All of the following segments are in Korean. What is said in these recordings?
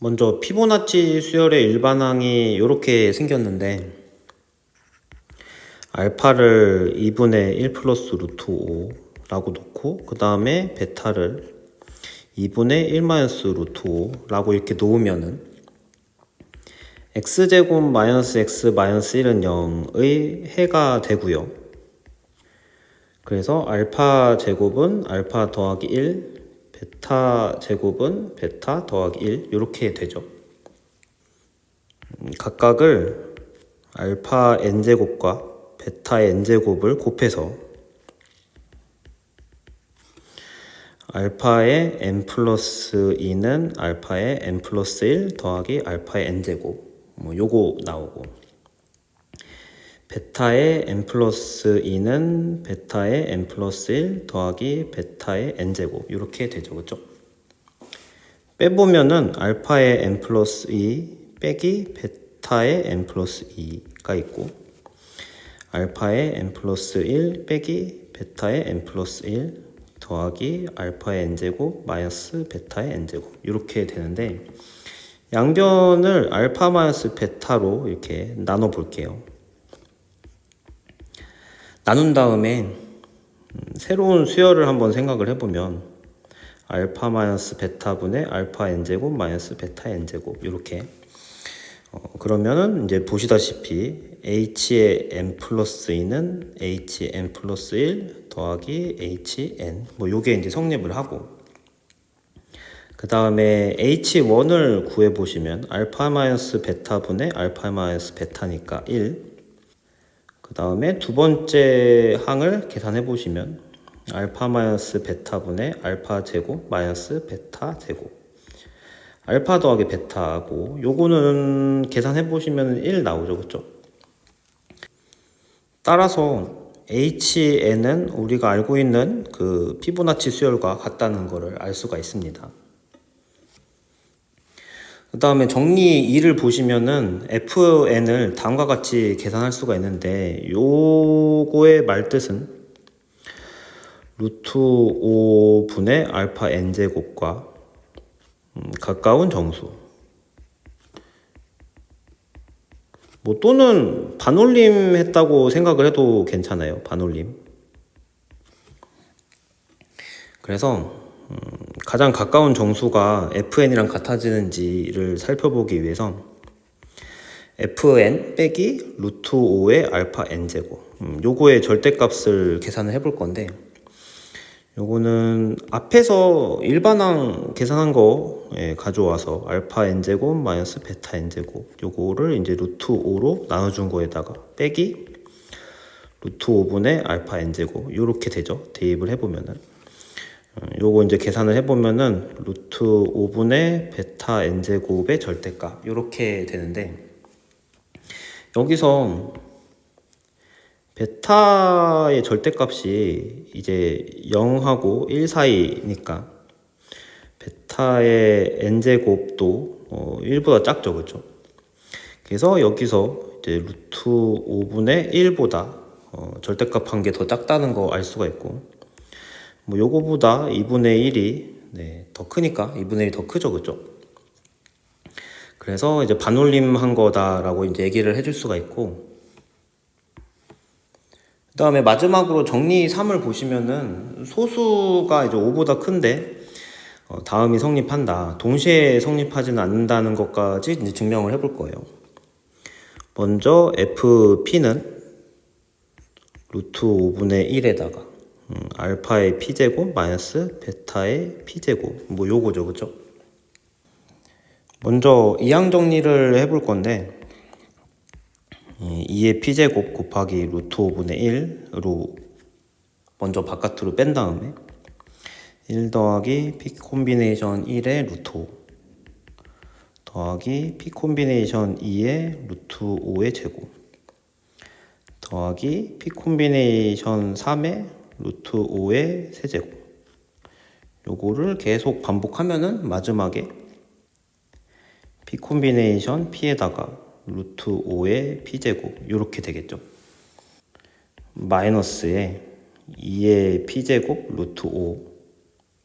먼저 피보나치 수열의 일반항이 이렇게 생겼는데 알파를 2분의 1 플러스 루트 5라고 놓고 그 다음에 베타를 2분의 1 마이너스 루트 5라고 이렇게 놓으면은 x제곱 마이너스 x 마이너스 1은 0의 해가 되고요. 그래서 알파 제곱은 알파 더하기 1, 베타 제곱은 베타 더하기 1 이렇게 되죠. 음, 각각을 알파 n 제곱과 베타의 n 제곱을 곱해서 알파의 n 플러스 2는 알파의 n 플러스 1 더하기 알파의 n 제곱 뭐 요거 나오고 베타의 n 플러스 2는 베타의 n 플러스 1 더하기 베타의 n 제곱. 이렇게 되죠. 그죠 빼보면은 알파의 n 플러스 2 빼기 베타의 n 플러스 2가 있고 알파의 n 플러스 1 빼기 베타의 n 플러스 1 더하기 알파의 n 제곱 마이너스 베타의 n 제곱. 이렇게 되는데 양변을 알파 마이너스 베타로 이렇게 나눠 볼게요. 나눈 다음에 음, 새로운 수열을 한번 생각을 해보면 알파 마이너스 베타 분의 알파 n제곱 마이너스 베타 n제곱 이렇게 어, 그러면은 이제 보시다시피 h의 n 플러스 2는 h n 플러스 1 더하기 h n 뭐 요게 이제 성립을 하고 그 다음에 h1을 구해 보시면 알파 마이너스 베타 분의 알파 마이너스 베타니까 1. 그 다음에 두 번째 항을 계산해 보시면 알파 마이너스 베타분의 알파 제곱 마이너스 베타 제곱. 알파 더하기 베타하고 요거는 계산해 보시면 1 나오죠. 그죠? 따라서 HN은 우리가 알고 있는 그 피보나치 수열과 같다는 것을 알 수가 있습니다. 그 다음에 정리 2를 보시면은 fn을 다음과 같이 계산할 수가 있는데 요거의 말뜻은 루트 5분의 알파 n제곱과 음, 가까운 정수. 뭐 또는 반올림 했다고 생각을 해도 괜찮아요 반올림. 그래서 음, 가장 가까운 정수가 fn이랑 같아지는지를 살펴보기 위해서 fn 빼기 루트 5의 알파 n제곱. 음, 요거의 절대값을 계산을 해볼 건데 요거는 앞에서 일반항 계산한 거 예, 가져와서 알파 n제곱 마이너스 베타 n제곱 요거를 이제 루트 5로 나눠준 거에다가 빼기 루트 5분의 알파 n제곱 요렇게 되죠 대입을 해보면은. 어, 요거 이제 계산을 해보면은 루트 5분의 베타 n제곱의 절대값 이렇게 되는데 여기서 베타의 절대값이 이제 0하고 1 사이니까 베타의 n제곱도 어 1보다 작죠 그죠? 그래서 여기서 이제 루트 5분의 1보다 어 절대값 한 개 더 작다는 거 알 수가 있고 뭐 요거보다 2분의 1이 네, 더 크니까 2분의 1이 더 크죠 그죠 그래서 이제 반올림 한 거다라고 이제 얘기를 해줄 수가 있고 그 다음에 마지막으로 정리 3을 보시면은 소수가 이제 5보다 큰데 어, 다음이 성립한다. 동시에 성립하지는 않는다는 것까지 이제 증명을 해볼 거예요. 먼저 FP는 루트 5분의 1에다가 음, 알파의 P제곱 마이너스 베타의 P제곱 뭐 요거죠 그죠? 먼저 이항 정리를 해볼 건데 2의 p제곱 곱하기 루트 5분의 1로 먼저 바깥으로 뺀 다음에 1 더하기 p 콤비네이션 1의 루트 5 더하기 p 콤비네이션 2의 루트 5의 제곱 더하기 p 콤비네이션 3의 루트 5의 세제곱 요거를 계속 반복하면은 마지막에 p 콤비네이션 p에다가 루트 5의 p제곱 이렇게 되겠죠. 마이너스에 2의 p제곱 루트 5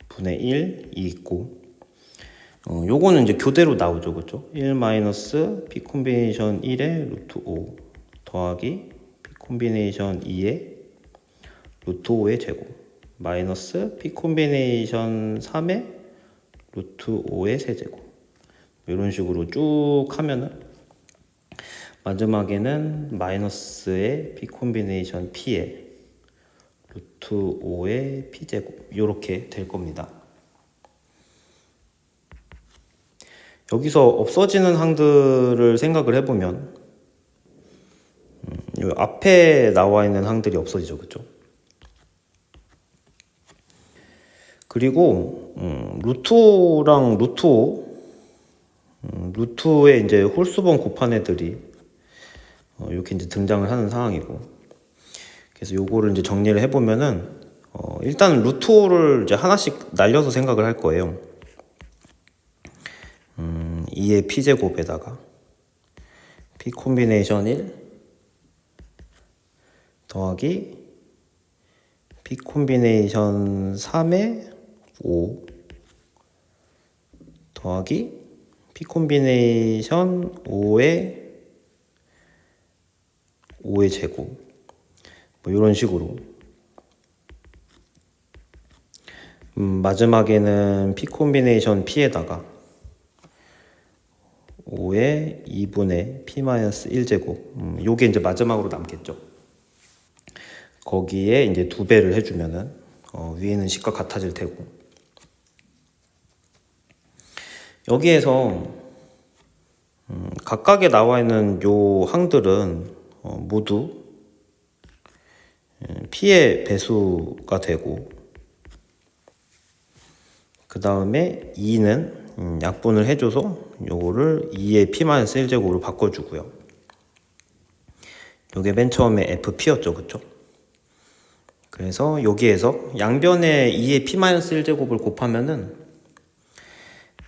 분의 1이 있고 어, 요거는 이제 교대로 나오죠. 그죠? 1 마이너스 B 콤비네이션 1의 루트 5 더하기 B 콤비네이션 2의 루트 5의 제곱 마이너스 B 콤비네이션 3의 루트 5의 세제곱 이런 식으로 쭉 하면은 마지막에는 마이너스의 B 콤비네이션 P의 루트 5의 P제곱 이렇게 될 겁니다. 여기서 없어지는 항들을 생각을 해보면 음, 요 앞에 나와 있는 항들이 없어지죠, 그죠? 그리고 음, 루트랑 루트 5, 음, 루트에 이제 홀수번 곱한 애들이 어, 이렇게 이제 등장을 하는 상황이고, 그래서 요거를 이제 정리를 해보면은 어, 일단 루트 5를 이제 하나씩 날려서 생각을 할 거예요. 음, 2의 p제곱에다가 p 콤비네이션 1 더하기 p 콤비네이션 3의 5 더하기 p 콤비네이션 5의 5의 제곱. 뭐 이런 식으로. 음, 마지막에는 p 콤비네이션 p에다가 5의 2분의 p-1제곱. 음, 요게 이제 마지막으로 남겠죠. 거기에 이제 두 배를 해주면은 어, 위에는 식과 같아질 테고 여기에서 음, 각각에 나와 있는 요 항들은 어, 모두 음, p의 배수가 되고 그 다음에 2는 음, 약분을 해줘서 요거를 2의 p-1제곱으로 바꿔주고요. 요게 맨 처음에 fp였죠, 그쵸? 그래서 여기에서 양변에 2의 p-1제곱을 곱하면은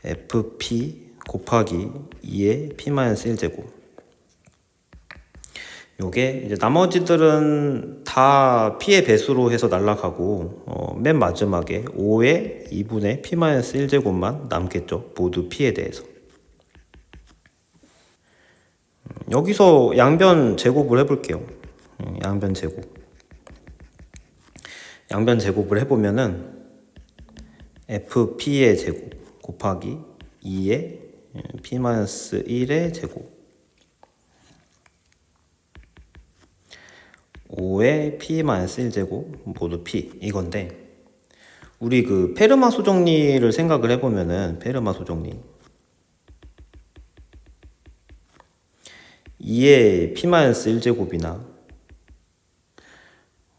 fp 곱하기 2의 p-1제곱 요게 이제 나머지들은 다 p의 배수로 해서 날라가고 어, 맨 마지막에 5의 2분의 p-1제곱만 남겠죠. 모두 p에 대해서. 음, 여기서 양변 제곱을 해볼게요. 음, 양변 제곱. 양변 제곱을 해보면은 fp의 제곱 곱하기 2의 p-1의 제곱. 5의 p-1제곱 모두 p 이건데 우리 그 페르마 소정리를 생각을 해보면은 페르마 소정리. 2의 p-1제곱이나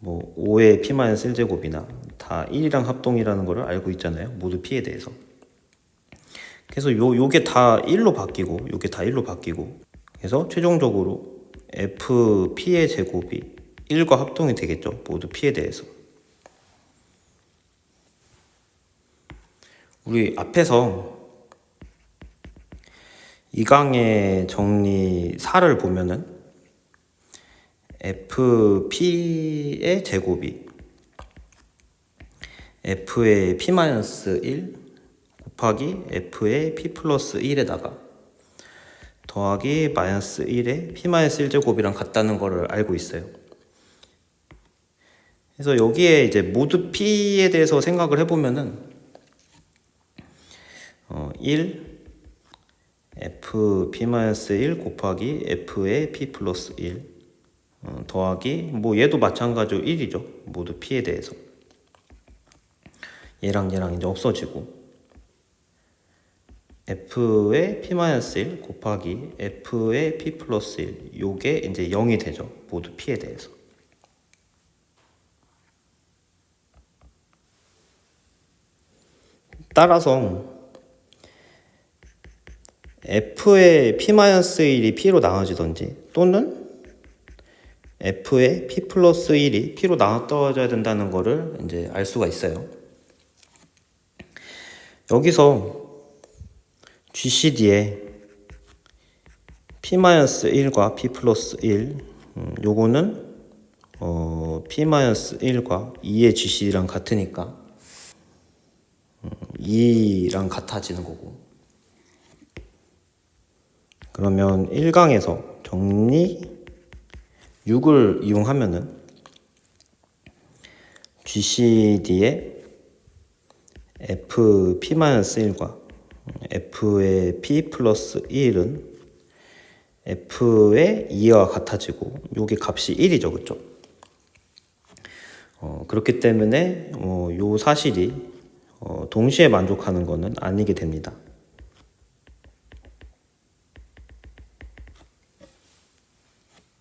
뭐 5의 p-1제곱이나 다 1이랑 합동이라는 것을 알고 있잖아요. 모두 p에 대해서 그래서 요, 요게 다 1로 바뀌고 요게 다 1로 바뀌고 그래서 최종적으로 fp의 제곱이 1과 합동이 되겠죠. 모두 P에 대해서. 우리 앞에서 이 강의 정리 4를 보면은 FP의 제곱이 F의 P-1 곱하기 F의 P 플러스 1에다가 더하기 마이너스 1의 P-1제곱이랑 같다는 것을 알고 있어요. 그래서 여기에 이제 모두 P에 대해서 생각을 해보면은 어, 1 F P-1 곱하기 F의 P 플러스 1 어, 더하기 뭐 얘도 마찬가지로 1이죠. 모두 P에 대해서. 얘랑 얘랑 이제 없어지고 F의 P-1 곱하기 F의 P 플러스 1 요게 이제 0이 되죠 모두 P에 대해서 따라서 f의 p-1이 p로 나눠지던지 또는 f의 p 플러스 1이 p로 나눠 떨어져야 된다는 것을 이제 알 수가 있어요. 여기서 GCD에 p-1과 p 플러스 1 음, 요거는 어, p-1과 2의 GCD랑 같으니까 2랑 같아지는 거고. 그러면 1강에서 정리 6을 이용하면은 GCD의 fp-1과 f의 p 플러스 1은 f의 2와 같아지고 요게 값이 1이죠. 그쵸? 어, 그렇기 때문에 어, 요 사실이 어, 동시에 만족하는 것은 아니게 됩니다